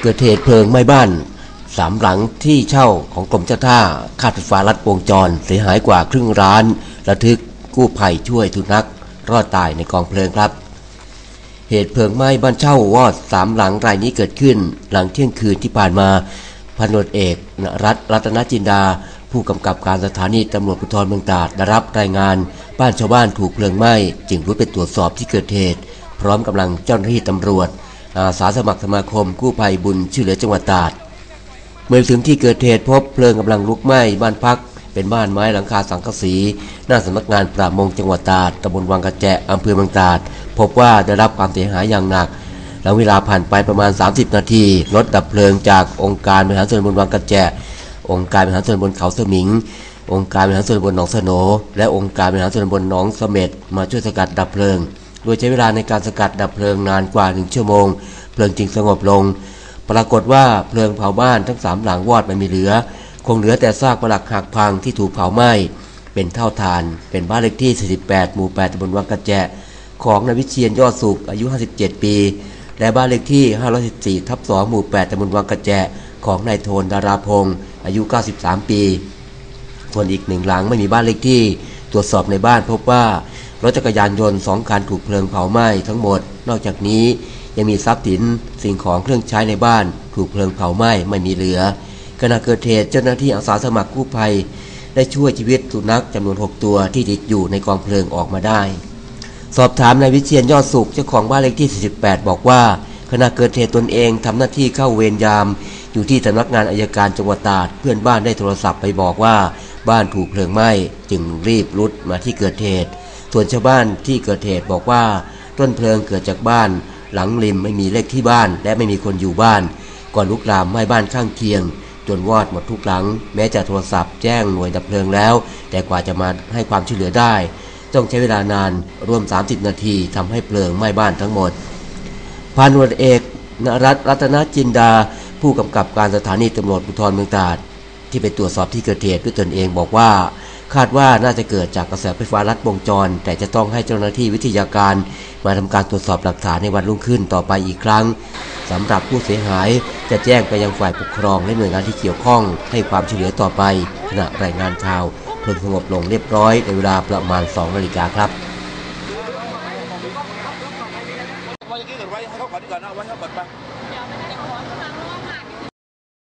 เกิดเหตุเพลิงไหม้บ้านสามหลังที่เช่าของกรมเจ้าท่าคาดไฟฟ้าลัดวงจรเสียหายกว่าครึ่งร้าน ระทึกกู้ภัยช่วยทุนัก รอดตายในกองเพลิงครับ เหตุเพลิงไหม้บ้านเช่าวอดสามหลังรายนี้เกิดขึ้น หลังเที่ยงคืนที่ผ่านมาพันวจเอกรัตน์รัตนจินดา ผู้กำกับการสถานีตำรวจภูธรเมืองตราดได้รับรายงาน บ้านชาวบ้านถูกเพลิงไหม้ จึงรุดไปตรวจสอบที่เกิดเหตุ พร้อมกำลังเจ้าหน้าที่ตำรวจ อาสาสมัครสมาคมกู้ภัยบุญช่วยเหลือจังหวัดตราด เมื่อถึงที่เกิดเหตุพบเพลิงกำลังลุกไหม้บ้านพัก เป็นบ้านไม้หลังคาสังกะสีหน้าสำนักงานปราบมงจังหวัดตราดตำบลวังกระแจอำเภอเมืองตราด พบว่าได้รับความเสียหายอย่างหนักหลังเวลาผ่านไปประมาณ 30 นาทีรถดับเพลิงจากองค์การบริหารส่วนบลวังกระแจ องค์การบริหารส่วนบลเขาสมิง องค์การบริหารส่วนบลหนองสโหนและองค์การบริหารส่วนบลหนองเสม็ดมาช่วยสกัดดับเพลิง โดยใช้เวลาในการสกัดดับเพลิงนานกว่าหนึ่งชั่วโมง เพลิงจึงสงบลง ปรากฏว่าเพลิงเผาบ้านทั้งสามหลังวอดไม่มีเหลือ คงเหลือแต่ซากปรักหักพังที่ถูกเผาไหม้ เป็นเท่าทาน เป็นบ้านเลขที่ 48 หมู่ 8ตำบลวังกระแจของนายวิเชียนยอดสุขอายุ 57 ปี และบ้านเลขที่ 514 ทับ 2 หมู่ 8ตำบลวังกระแจของนายโทนดาราพงศ์อายุ 93 ปีส่วนอีกหนึ่งหลังไม่มีบ้านเลขที่ ตรวจสอบในบ้านพบว่า รถจักรยานยนต์สองคันถูกเพลิงเผาไหม้ทั้งหมด นอกจากนี้ยังมีทรัพย์สินสิ่งของเครื่องใช้ในบ้าน ถูกเพลิงเผาไหม้ไม่มีเหลือ ขณะเกิดเหตุเจ้าหน้าที่อาสาสมัครกู้ภัย ได้ช่วยชีวิตสุนัขจำนวน 6 ตัวที่ติดอยู่ในกองเพลิงออกมาได้ สอบถามนายวิเชียนยอดสุขเจ้าของบ้านเลขที่ 48 บอกว่า ขณะเกิดเหตุตนเองทำหน้าที่เข้าเวรยาม อยู่ที่สำนักงานอายการจังหวัดตราดเพื่อนบ้านได้โทรศัพท์ไปบอกว่า บ้านถูกเพลิงไหม้จึงรีบรุดมาที่เกิดเหตุ ส่วนชาวบ้านที่เกิดเหตุบอกว่า ต้นเพลิงเกิดจากบ้าน หลังริมไม่มีเลขที่บ้าน และไม่มีคนอยู่บ้าน ก่อนลุกลามไหม้บ้านข้างเคียง จนวอดหมดทุกหลัง แม้จะโทรศัพท์แจ้งหน่วยดับเพลิงแล้ว แต่กว่าจะมาให้ความช่วยเหลือได้ ต้องใช้เวลานานรวม 30 นาทีทำให้เพลิงไหม้บ้านทั้งหมดพันตำรวจเอกนรัตน์รัตนจินดา ผู้กำกับการสถานีตำรวจภูธรเมืองตราดที่ไปตรวจสอบที่เกิดเหตุด้วยตนเองบอกว่า คาดว่าน่าจะเกิดจากกระแสไฟฟ้าลัดวงจร แต่จะต้องให้เจ้าหน้าที่วิทยาการ มาทำการตรวจสอบหลักฐานในวันรุ่งขึ้นต่อไปอีกครั้งสำหรับผู้เสียหายจะแจ้งไปยังฝ่ายปกครองและหน่วยงานที่เกี่ยวข้อง ให้ความช่วยเหลือต่อไป ขณะรายงานข่าวเพลิงสงบลงเรียบร้อยในเวลาประมาณ2นาฬิกาครับไว้ที่เกิดไว้ให้เขาก่อนดีกว่านะไว้ให้เขาก่อนไป